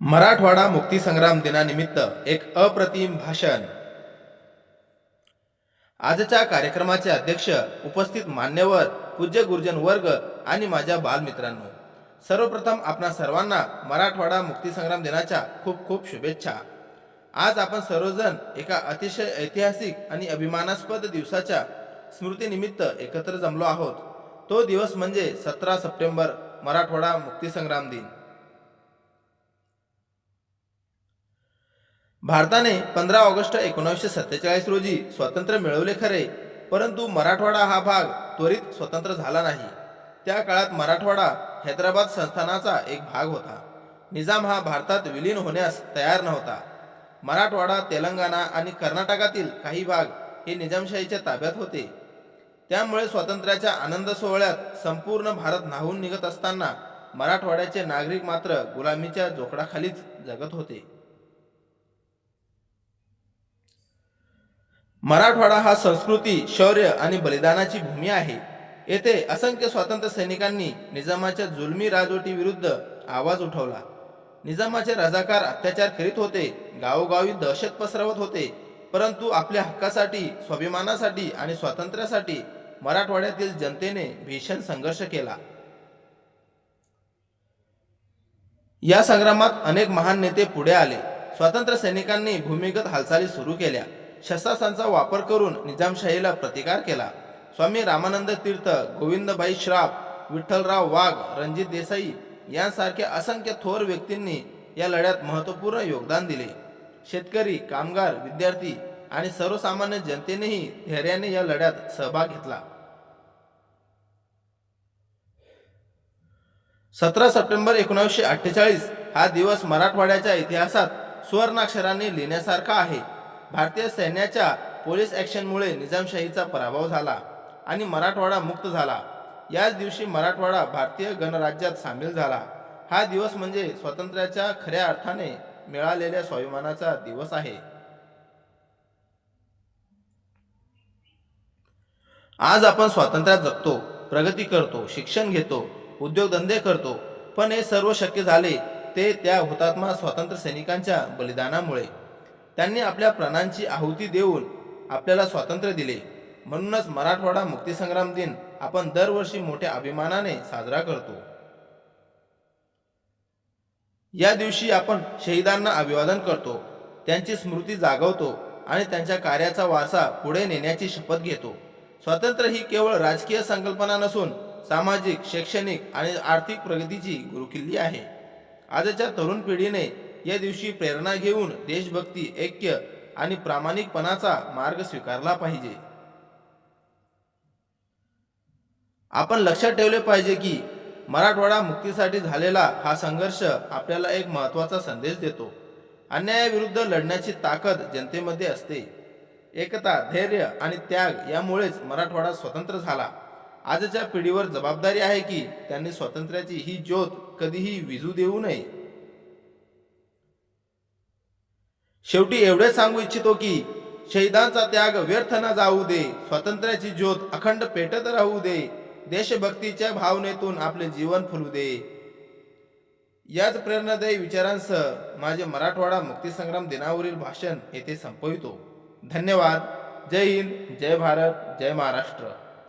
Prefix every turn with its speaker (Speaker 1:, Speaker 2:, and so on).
Speaker 1: मराठवाडा मुक्तीसंग्राम दिनानिमित्त एक अप्रतिम भाषण. आजच्या कार्यक्रमाचे अध्यक्ष उपस्थित मान्यवर पूज्य गुरुजन वर्ग आणि माझ्या बालमित्रांनो सर्वप्रथम आपणा सर्वांना मराठवाडा मुक्तीसंग्राम दिनाच्या खूप खूप शुभेच्छा. आज आपण सर्वजण एका अतिशय ऐतिहासिक आणि अभिमानास्पद दिवसाच्या स्मृतीनिमित्त एकत्र जमलो आहोत. तो दिवस म्हणजे सतरा सप्टेंबर मराठवाडा मुक्तीसंग्राम दिन. भारताने पंधरा ऑगस्ट एकोणीसशे सत्तेचाळीस रोजी स्वातंत्र्य मिळवले खरे परंतु मराठवाडा हा भाग त्वरित स्वतंत्र झाला नाही. त्या काळात मराठवाडा हैदराबाद संस्थानाचा एक भाग होता. निजाम हा भारतात विलीन होण्यास तयार नव्हता. मराठवाडा तेलंगणा आणि कर्नाटकातील काही भाग हे निजामशाहीच्या ताब्यात होते. त्यामुळे स्वातंत्र्याच्या आनंद सोहळ्यात संपूर्ण भारत नाहून निघत असताना मराठवाड्याचे नागरिक मात्र गुलामीच्या जोखडाखालीच जगत होते. मराठवाडा हा संस्कृती शौर्य आणि बलिदानाची भूमी आहे. येथे असंख्य स्वातंत्र्य सैनिकांनी निजामाच्या जुलमी राजवटी विरुद्ध आवाज उठवला. निजामाचे रजाकार अत्याचार करीत होते गावोगावी दहशत पसरवत होते परंतु आपल्या हक्कासाठी स्वाभिमानासाठी आणि स्वातंत्र्यासाठी मराठवाड्यातील जनतेने भीषण संघर्ष केला. या संग्रामात अनेक महान नेते पुढे आले. स्वातंत्र्य सैनिकांनी भूमिगत हालचाली सुरू केल्या. शस्त्रास्त्रांचा वापर करून निजामशाहीला प्रतिकार केला. स्वामी रामानंद तीर्थ गोविंदभाई श्राप विठ्ठलराव वाघ रणजित देसाई यांसारख्या असंख्य थोर व्यक्तींनी या लढ्यात महत्त्वपूर्ण योगदान दिले. शेतकरी कामगार विद्यार्थी आणि सर्वसामान्य जनतेनेही धैर्याने या लढ्यात सहभाग घेतला. सतरा सप्टेंबर एकोणीसशे अठ्ठेचाळीस हा दिवस मराठवाड्याच्या इतिहासात सुवर्णाक्षरांनी लिहिण्यासारखा आहे. भारतीय सैन्याच्या पोलीस ॲक्शनमुळे निजामशाहीचा पराभव झाला आणि मराठवाडा मुक्त झाला. याच दिवशी मराठवाडा भारतीय गणराज्यात सामील झाला. हा दिवस म्हणजे स्वातंत्र्याच्या खऱ्या अर्थाने मिळालेल्या स्वाभिमानाचा दिवस आहे. आज आपण स्वातंत्र्यात जगतो प्रगती करतो शिक्षण घेतो उद्योगधंदे करतो पण हे सर्व शक्य झाले ते त्या हुतात्मा स्वातंत्र्य सैनिकांच्या बलिदानामुळे. त्यांनी आपल्या प्राणांची आहुती देऊन आपल्याला स्वातंत्र्य दिले. म्हणूनच मराठवाडा मुक्तीसंग्राम दिन आपण दरवर्षी मोठ्या अभिमानाने साजरा करतो. या दिवशी आपण शहीदांना अभिवादन करतो त्यांची स्मृती जागवतो आणि त्यांच्या कार्याचा वारसा पुढे नेण्याची शपथ घेतो. स्वातंत्र्य ही केवळ राजकीय संकल्पना नसून सामाजिक शैक्षणिक आणि आर्थिक प्रगतीची गुरुकिल्ली आहे. आजच्या तरुण पिढीने या दिवशी प्रेरणा घेऊन देशभक्ती ऐक्य आणि प्रामाणिकपणाचा मार्ग स्वीकारला पाहिजे. आपण लक्षात ठेवले पाहिजे की मराठवाडा मुक्तीसाठी झालेला हा संघर्ष आपल्याला एक महत्त्वाचा संदेश देतो. अन्यायाविरुद्ध लढण्याची ताकद जनतेमध्ये असते. एकता धैर्य आणि त्याग यामुळेच मराठवाडा स्वतंत्र झाला. आजच्या पिढीवर जबाबदारी आहे की त्यांनी स्वातंत्र्याची ही ज्योत कधीही विजू देऊ नये. शेवटी एवढे सांगू इच्छितो की शहीदांचा त्याग व्यर्थ न जाऊ दे स्वातंत्र्याची ज्योत अखंड पेटत राहू दे देशभक्तीच्या भावनेतून आपले जीवन फुलू दे. याच प्रेरणादायी विचारांसह माझे मराठवाडा मुक्तीसंग्राम दिनावरील भाषण येथे संपवितो. धन्यवाद. जय हिंद. जय भारत. जय महाराष्ट्र.